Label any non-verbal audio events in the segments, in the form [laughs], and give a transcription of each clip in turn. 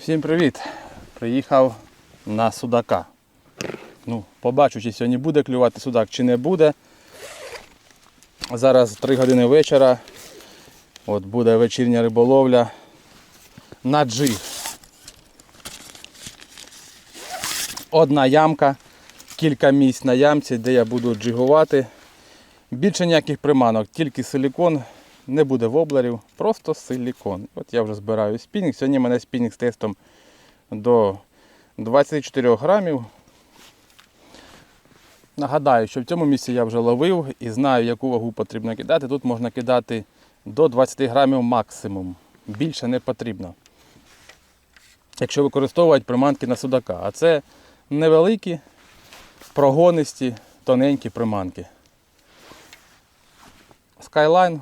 Всім привіт! Приїхав на судака. Ну, побачу, чи сьогодні буде клювати судак, чи не буде. Зараз 3 години вечора. От буде вечірня риболовля на джиг. Одна ямка, кілька місць на ямці, де я буду джигувати. Більше ніяких приманок, тільки силікон, не буде воблерів, просто силікон. От я вже збираю спінінг. Сьогодні в мене спінінг з тестом до 24 грамів. Нагадаю, що в цьому місці я вже ловив і знаю, яку вагу потрібно кидати. Тут можна кидати до 20 грамів максимум. Більше не потрібно. Якщо використовувати приманки на судака. А це невеликі, прогонисті, тоненькі приманки. Skyline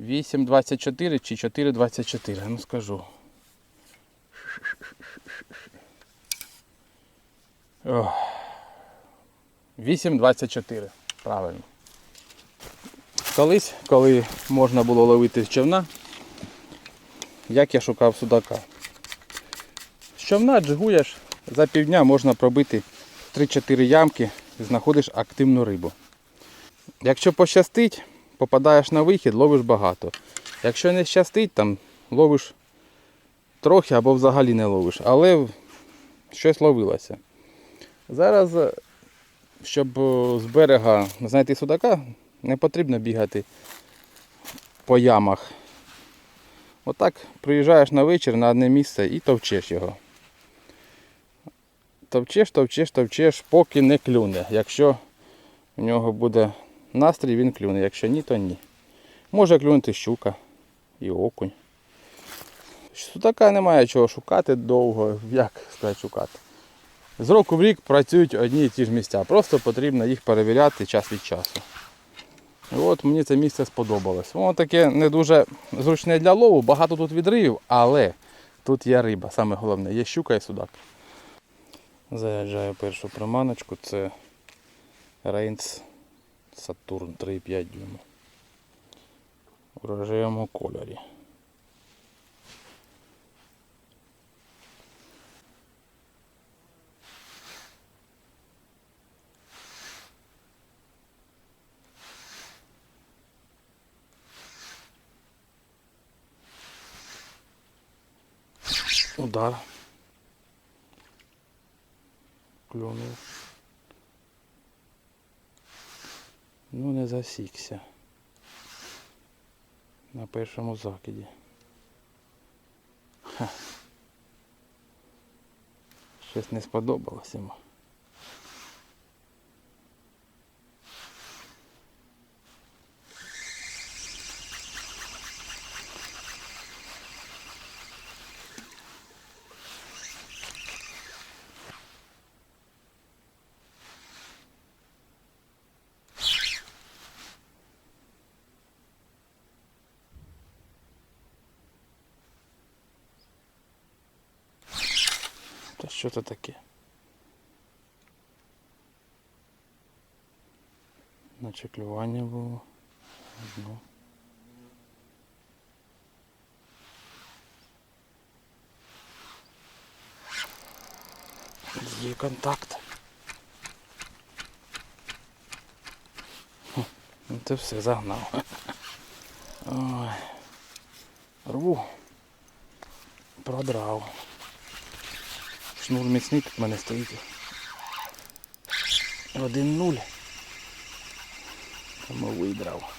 8.24 чи 4.24, ну скажу. Ох. 8.24, правильно. Колись, коли можна було ловити з човна, як я шукав судака. З човна джигуєш, за півдня можна пробити 3-4 ямки і знаходиш активну рибу. Якщо пощастить, попадаєш на вихід, ловиш багато. Якщо не щастить, там ловиш трохи або взагалі не ловиш, але щось ловилося. Зараз, е, щоб е, з берега знайти судака, не потрібно бігати по ямах. Отак приїжджаєш на вечір на одне місце і товчеш його. Товчеш, товчеш, товчеш, поки не клюне. Якщо в нього буде настрій, він клюне. Якщо ні, то ні. Може клюнути щука і окунь. Судака немає чого шукати довго, як сказати шукати. З року в рік працюють одні і ті ж місця. Просто потрібно їх перевіряти час від часу. От мені це місце сподобалось. Воно таке не дуже зручне для лову, багато тут відривів, але тут є риба. Саме головне, є щука і судак. Заряджаю першу приманочку, це Рейнс Сатурн 3,5 дюйма. У рожевому кольорі. Удар. Клюнув. Ну не засікся. На першому закиді. Ха. Щось не сподобалось йому. Та що це таке? Наче клювання було. Одно. Є контакт. Ну це все загнав. Ой. Рву. Продрав. Шнур міцний тут в мене стоїть. 1-0. Тому видрав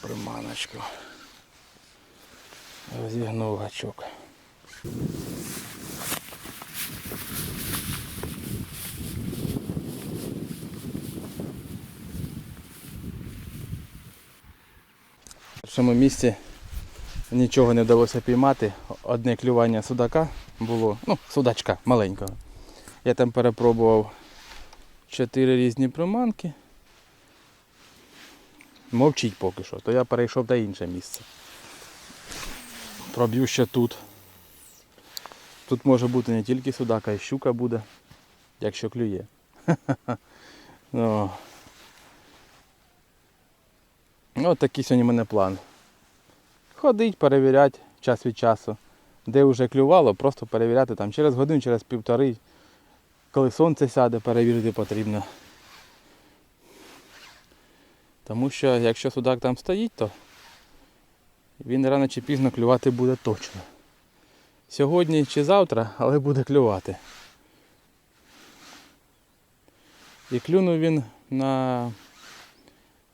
приманочку. Розігнув гачок. В першому місці нічого не вдалося піймати. Одне клювання судака було, ну, судачка маленького. Я там перепробував чотири різні приманки. Мовчить поки що, то я перейшов на інше місце. Проб'ю ще тут. Тут може бути не тільки судака, і щука буде, якщо клює. [laughs] Ну, От такий сьогодні в мене план. Ходить, перевіряти, час від часу. Де вже клювало, просто перевіряти там через годину, через півтори. Коли сонце сяде, перевірити потрібно. Тому що якщо судак там стоїть, то він рано чи пізно клювати буде точно. Сьогодні чи завтра, але буде клювати. І клюнув він на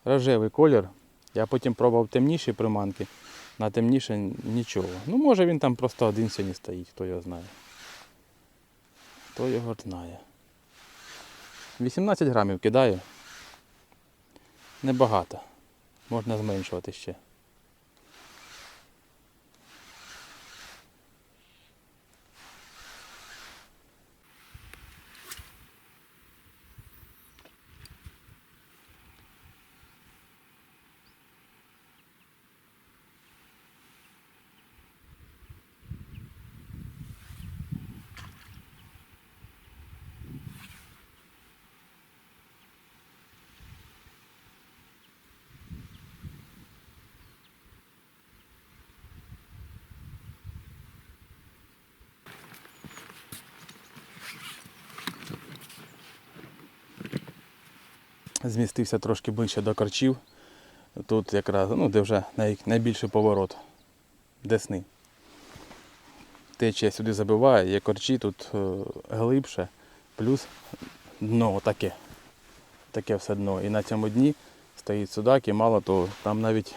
рожевий колір. Я потім пробував темніші приманки, на темніше нічого. Ну, може він там просто один сьогодні стоїть, хто його знає. Хто його знає. 18 грамів кидаю. Небагато. Можна зменшувати ще. Змістився трошки ближче до корчів. Тут якраз, ну, де вже най, найбільший поворот десни. Течія сюди забиває, є корчі тут е, глибше, плюс дно таке. Таке все дно. І на цьому дні стоїть судак і мало того, там навіть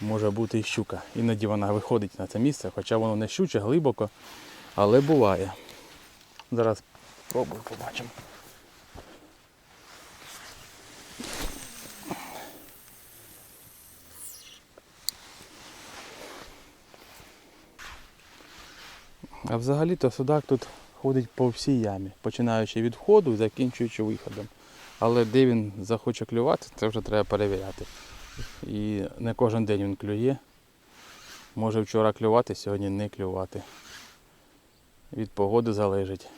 може бути і щука. Іноді вона виходить на це місце, хоча воно не щуче, глибоко, але буває. Зараз спробую побачимо. А взагалі-то судак тут ходить по всій ямі, починаючи від входу і закінчуючи виходом. Але де він захоче клювати, це вже треба перевіряти. І не кожен день він клює. Може вчора клювати, сьогодні не клювати. Від погоди залежить,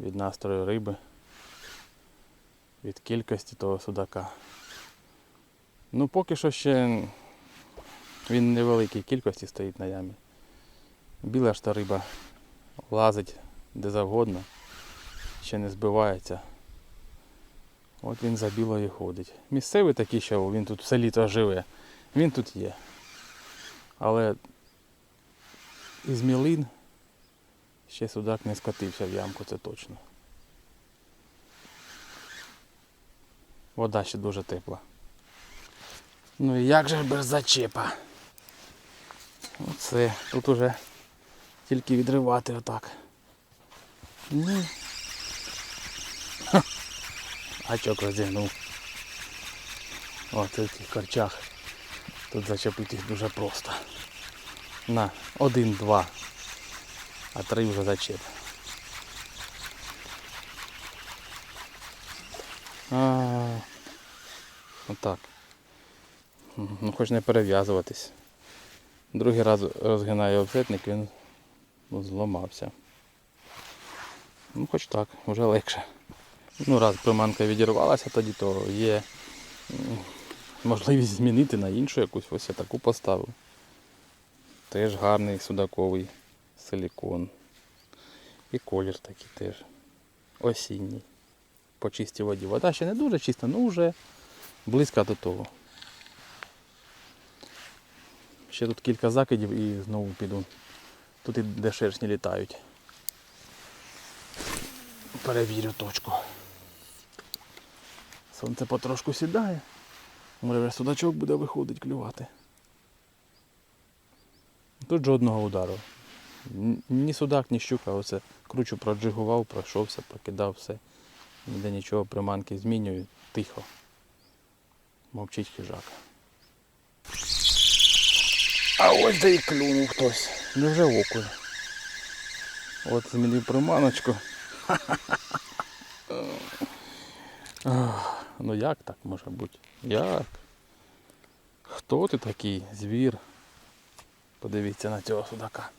від настрою риби, від кількості того судака. Ну поки що ще він невеликій кількості стоїть на ямі. Біла ж та риба лазить де завгодно, ще не збивається. От він за білою ходить. Місцевий такий, що він тут все літо живе, він тут є. Але із мілин ще судак не скотився в ямку, це точно. Вода ще дуже тепла. Ну і як же без зачепа? Оце тут уже тільки відривати отак. Ну. Ха. Гачок роздягнув. О, це в тих корчах. Тут зачепити їх дуже просто. На, один, два. А три вже зачеп. Отак. Ну хоч не перев'язуватись. Другий раз розгинаю обсетник, він зламався. Ну хоч так, вже легше. Ну, раз приманка відірвалася, тоді то є можливість змінити на іншу якусь ось я таку поставив. Теж гарний судаковий силікон. І колір такий теж. Осінній. По чистій воді. Вода ще не дуже чиста, ну вже близько до того. Ще тут кілька закидів і знову піду. Тут і де шершні літають. Перевірю точку. Сонце потрошку сідає. Може вже судачок буде виходить клювати. Тут жодного удару. Ні судак, ні щука, оце кручу проджигував, пройшовся, прокидав все. Ніде нічого приманки змінюю, тихо. Мовчить хижак. А ось де і клюнув хтось. Невже окунь. От змінив приманочку. [laughs] Ну як так може бути? Як? Хто ти такий? Звір? Подивіться на цього судака.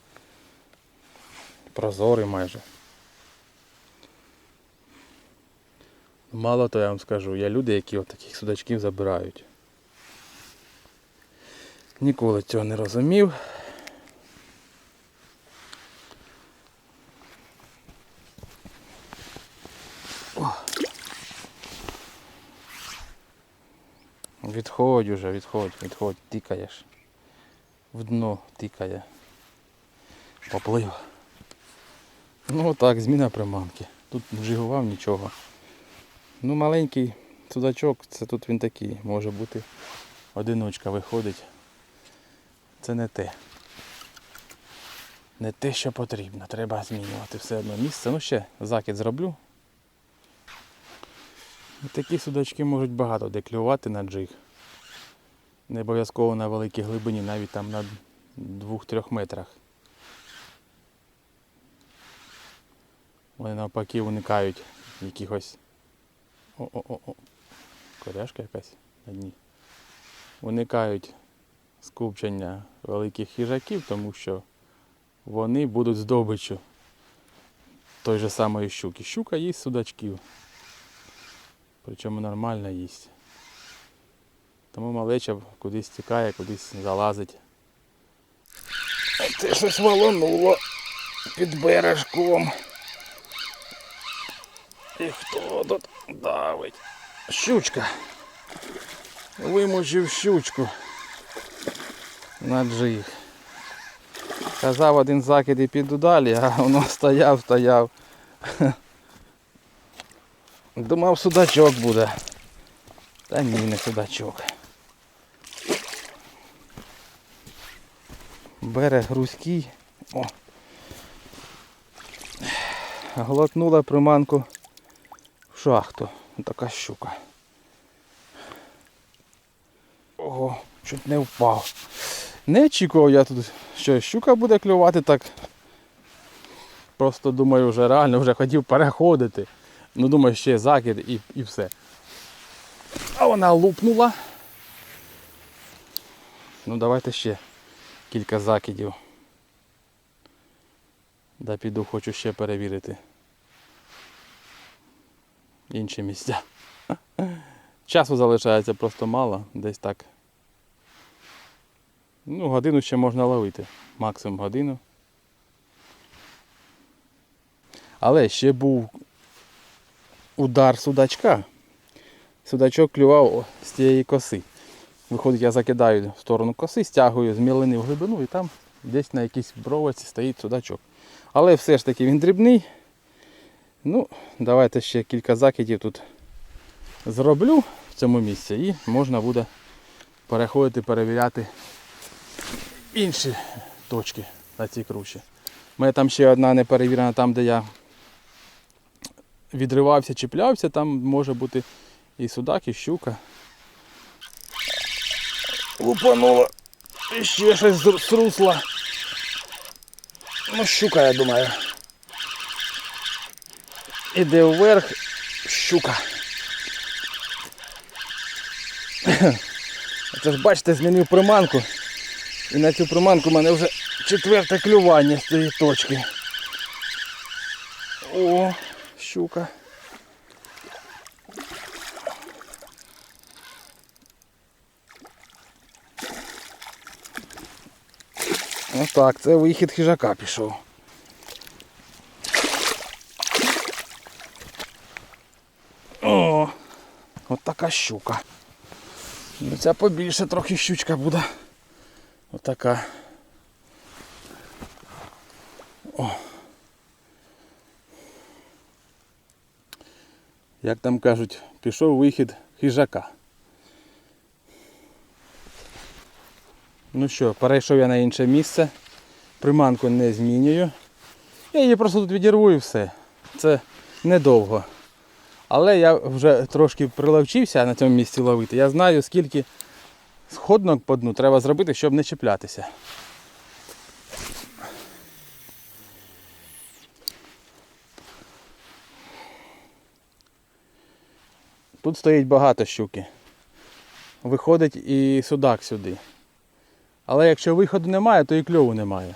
Прозорий майже. Мало то я вам скажу, є люди, які от таких судачків забирають. Ніколи цього не розумів. Відходь уже, відходь, відходь, тикаєш. В дно тикає. Поплив. Ну так, зміна приманки. Тут не жигував нічого. Ну маленький судачок, це тут він такий, може бути одиночка виходить. Це не те. Не те, що потрібно. Треба змінювати все одно місце. Ну ще закид зроблю. Такі судачки можуть багато де клювати на джиг. Не обов'язково на великій глибині, навіть там на 2-3 метрах. Вони навпаки уникають якихось. О-о-о. Коряшка якась на дні. Уникають скупчення великих хижаків, тому що вони будуть здобиччю той же самої щуки. Щука їсть судачків. Причому нормально їсть. Тому малеча кудись тікає, кудись залазить. Це щось волонуло під бережком. І хто тут давить? Щучка. Вимучив щучку на джиг. Казав один закид і піду далі, а воно стояв, стояв. Думав судачок буде. Та ні, не судачок. Берег грузький. О. Глотнула приманку в шахту. Така щука. Ого, чуть не впав. Не очікував я тут, що щука буде клювати так. Просто думаю, вже реально вже хотів переходити. Ну думаю, ще закид і, і все. А вона лупнула. Ну давайте ще кілька закидів. Да піду, хочу ще перевірити. Інші місця. [laughs] Часу залишається просто мало, десь так. Ну, годину ще можна ловити. Максимум годину. Але ще був удар судачка. Судачок клював з тієї коси. Виходить, я закидаю в сторону коси, стягую з мілини в глибину і там десь на якійсь бровоці стоїть судачок. Але все ж таки він дрібний. Ну, давайте ще кілька закидів тут зроблю в цьому місці і можна буде переходити, перевіряти інші точки на цій кручі. У мене там ще одна не перевірена, там де я відривався, чіплявся, там може бути і судак, і щука. Лупануло. Ще щось з. Ну, щука, я думаю. Іде вверх щука. [coughs] Це ж бачите, змінив приманку. І на цю приманку в мене вже четверте клювання з цієї точки. О, щука. Ось так, це вихід хижака пішов. О, от така щука. Ну, ця побільше трохи щучка буде. Отака. О. Як там кажуть, пішов вихід хижака. Ну що, перейшов я на інше місце. Приманку не змінюю. Я її просто тут відірву і все. Це недовго. Але я вже трошки приловчився на цьому місці ловити. Я знаю, скільки сходнок по дну треба зробити, щоб не чіплятися. Тут стоїть багато щуки. Виходить і судак сюди. Але якщо виходу немає, то і кльову немає.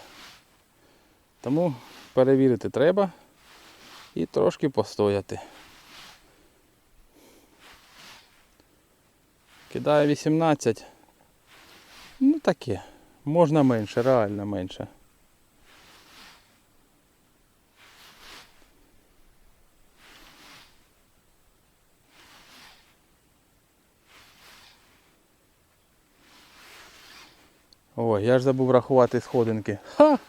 Тому перевірити треба і трошки постояти. Кидаю 18. Ну таке. Можна менше, реально менше. Ой, я ж забув рахувати сходинки. Ха!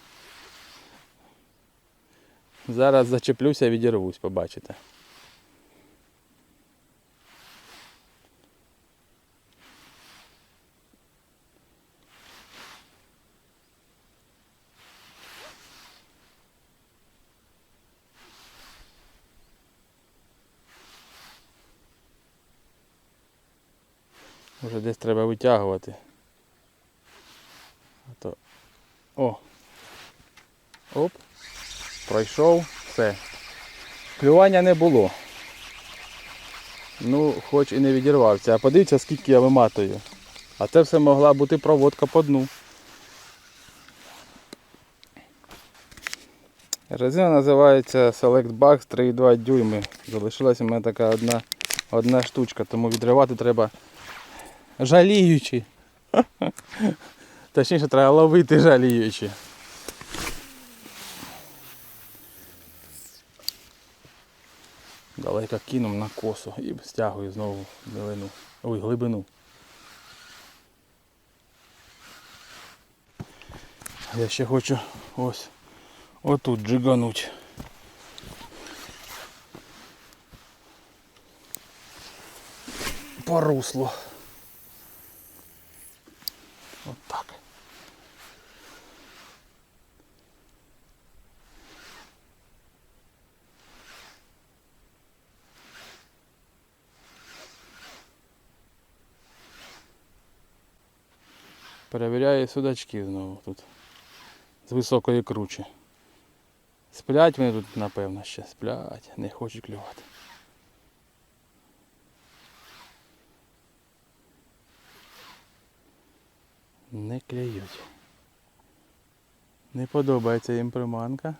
Зараз зачеплюся, відірвусь, побачите. Вже десь треба витягувати. А то... О! Оп! Пройшов, все. Клювання не було. Ну, хоч і не відірвався. А подивіться, скільки я виматую. А це все могла бути проводка по дну. Резина називається Select Bugs 3,2 дюйми. Залишилась у мене така одна, одна штучка, тому відривати треба жаліючи. Точніше, треба ловити жаліючи. Далеко кинув на косу і стягую знову милину. Ой, глибину. Я ще хочу ось отут джигануть. По руслу. От так. Перевіряю судачки знову тут. З високої кручі. Сплять вони тут, напевно, ще сплять, не хочуть клювати. Не клюють. Не подобається їм приманка.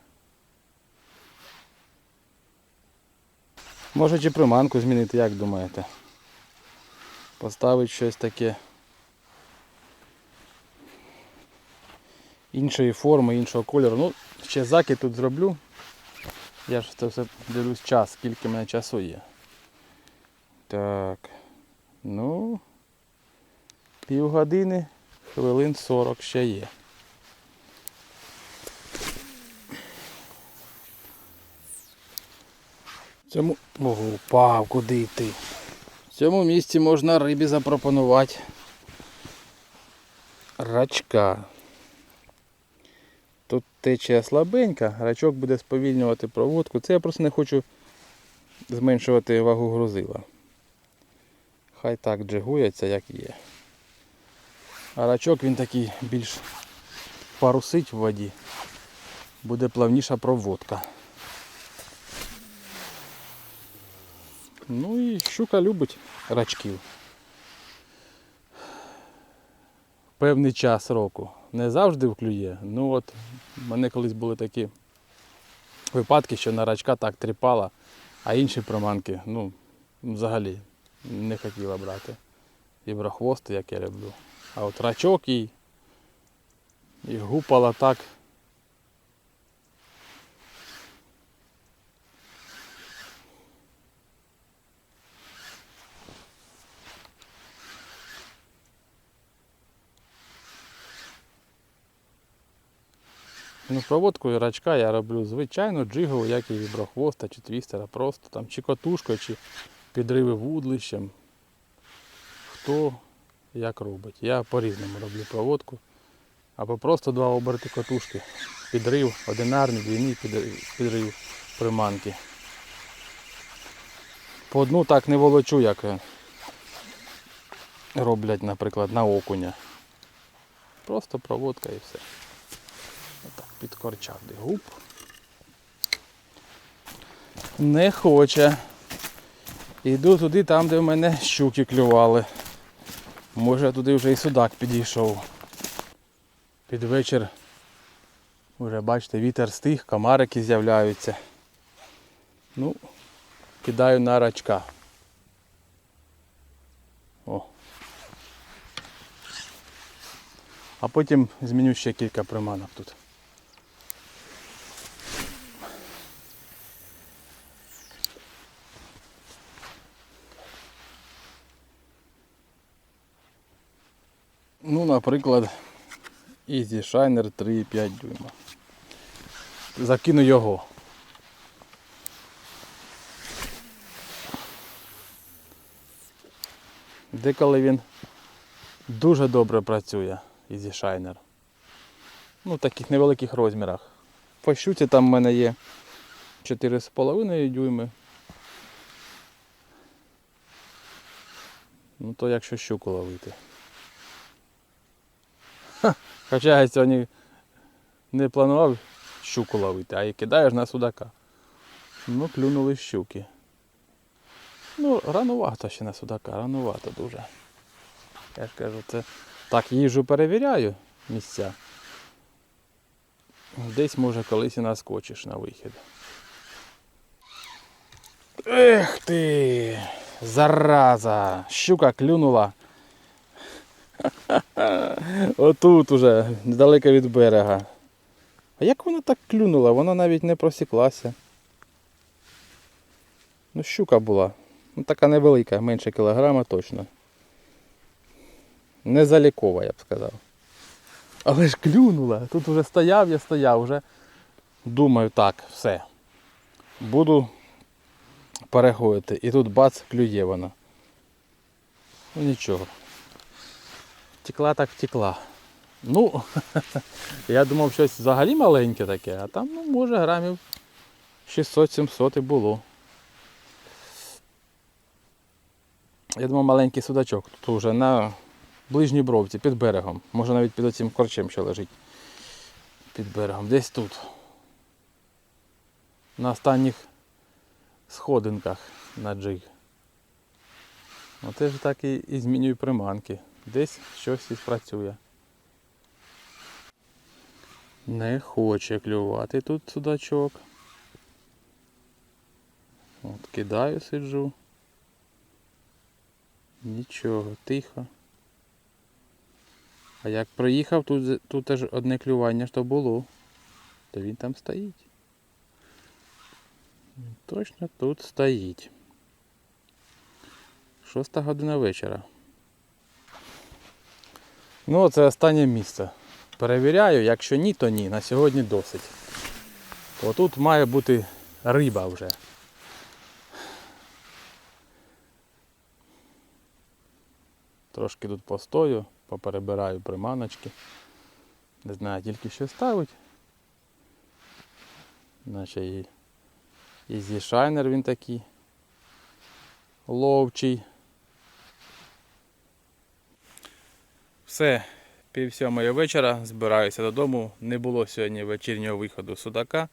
Може чи приманку змінити, як думаєте? Поставити щось таке іншої форми, іншого кольору. Ну, ще закид тут зроблю. Я ж це все дивлюсь час, скільки в мене часу є. Так. Ну, півгодини, хвилин 40 ще є. Цьому... Ого, упав, куди йти? В цьому місці можна рибі запропонувати рачка. Течія слабенька, рачок буде сповільнювати проводку. Це я просто не хочу зменшувати вагу грузила. Хай так джигується, як є. А рачок він такий більш парусить в воді. Буде плавніша проводка. Ну і щука любить рачків. Певний час року. Не завжди вклює. Ну от в мене колись були такі випадки, що на рачка так тріпала, а інші приманки, ну, взагалі не хотіла брати. І брахвости, як я люблю. А от рачок їй і гупала так. Ну, проводку і рачка я роблю звичайно джигову, як і віброхвоста чи твістера, просто там чи котушкою, чи підриви вудлищем. Хто як робить. Я по-різному роблю проводку. Або просто два оберти котушки. Підрив, одинарний, двійний підрив, підрив приманки. По одну так не волочу, як е, роблять, наприклад, на окуня. Просто проводка і все. Отак, підкорчав де губ. Не хоче. Іду туди, там, де в мене щуки клювали. Може туди вже і судак підійшов. Під вечір вже бачите, вітер стих, комарики з'являються. Ну, кидаю на рачка. О. А потім зміню ще кілька приманок тут. Ну, наприклад, Easy Shiner 3,5 дюйма. Закину його. Деколи він дуже добре працює Easy Shiner. Ну, в таких невеликих розмірах. По щуці там в мене є 4,5 дюйми. Ну то якщо щуку ловити. [laughs] Хоча я сьогодні не планував щуку ловити, а і кидаєш на судака. Ну, клюнули щуки. Ну, ранувато ще на судака, ранувато дуже. Я ж кажу, це так їжу перевіряю місця. Десь може колись і наскочиш на вихід. Ех ти! Зараза! Щука клюнула. [laughs] Отут уже, недалеко від берега. А як вона так клюнула? Вона навіть не просіклася. Ну, щука була. Ну, така невелика, менше кілограма точно. Не залікова, я б сказав. Але ж клюнула. Тут вже стояв, я стояв, вже думаю, так, все. Буду переходити. І тут бац, клює вона. Ну нічого. Втекла так втекла. Ну, [laughs] я думав, щось взагалі маленьке таке, а там, ну, може, грамів 600-700 і було. Я думав, маленький судачок. Тут вже на ближній бровці, під берегом. Може навіть під оцим корчем ще лежить. Під берегом. Десь тут. На останніх сходинках на джиг. Оце ж так і, і змінюю приманки. Десь щось і спрацює. Не хоче клювати тут судачок. От кидаю, сиджу. Нічого, тихо. А як проїхав, тут, тут теж одне клювання ж то було. То він там стоїть. Він Точно тут стоїть. Шоста година вечора. Ну, це останнє місце. Перевіряю, якщо ні, то ні. На сьогодні досить. Отут має бути риба вже. Трошки тут постою, поперебираю приманочки. Не знаю тільки що ставить. Наче і, і зі шайнер він такий ловчий. Все, пів сьомої вечора збираюся додому. Не було сьогодні вечірнього виходу судака,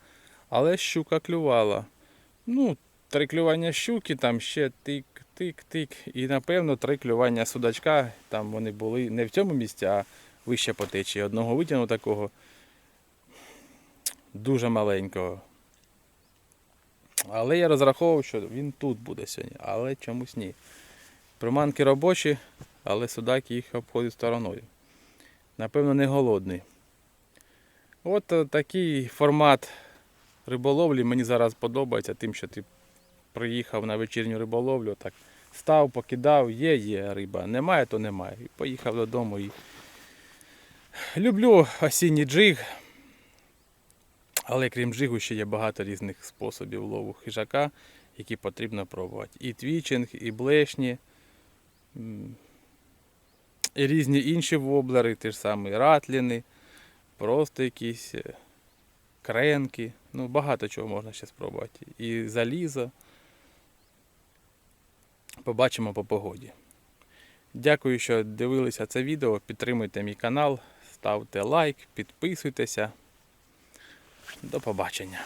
але щука клювала. Ну, три клювання щуки, там ще тик, тик, тик. І напевно три клювання судачка. Там вони були не в цьому місці, а вище по течії. Одного витягнув такого дуже маленького. Але я розраховував, що він тут буде сьогодні, але чомусь ні. Приманки робочі, але судак їх обходить стороною. Напевно, не голодний. От е, такий формат риболовлі мені зараз подобається, тим, що ти приїхав на вечірню риболовлю, так став, покидав, є, є риба, немає, то немає. І поїхав додому. І... Люблю осінній джиг. Але крім джигу ще є багато різних способів лову хижака, які потрібно пробувати. І твічинг, і блешні, і різні інші воблери, ті ж самі ратліни, просто якісь е, кренки. Ну, багато чого можна ще спробувати. І залізо. Побачимо по погоді. Дякую, що дивилися це відео. Підтримуйте мій канал, ставте лайк, підписуйтеся. До побачення.